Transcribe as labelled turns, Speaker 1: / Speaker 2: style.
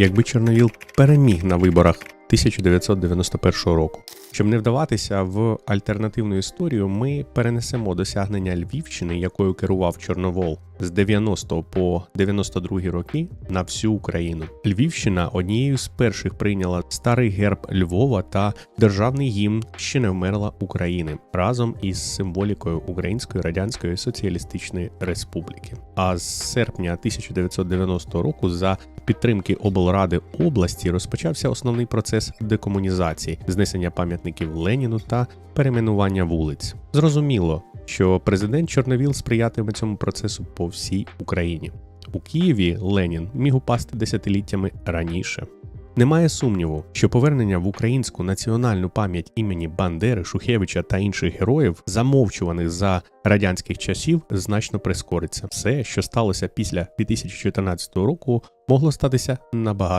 Speaker 1: якби Чорновіл переміг на виборах 1991 року. Щоб не вдаватися в альтернативну історію, ми перенесемо досягнення Львівщини, якою керував Чорновол з 90 по 92 роки на всю Україну. Львівщина однією з перших прийняла старий герб Львова та державний гімн ще не вмерла України разом із символікою Української Радянської Соціалістичної Республіки. А з серпня 1990 року за підтримки облради області розпочався основний процес декомунізації, знесення пам'ятників Леніну та перейменування вулиць. Зрозуміло, що президент Чорновіл сприятиме цьому процесу по всій Україні. У Києві Ленін міг упасти десятиліттями раніше. Немає сумніву, що повернення в українську національну пам'ять імені Бандери, Шухевича та інших героїв, замовчуваних за радянських часів, значно прискориться. Все, що сталося після 2014 року, могло статися набагато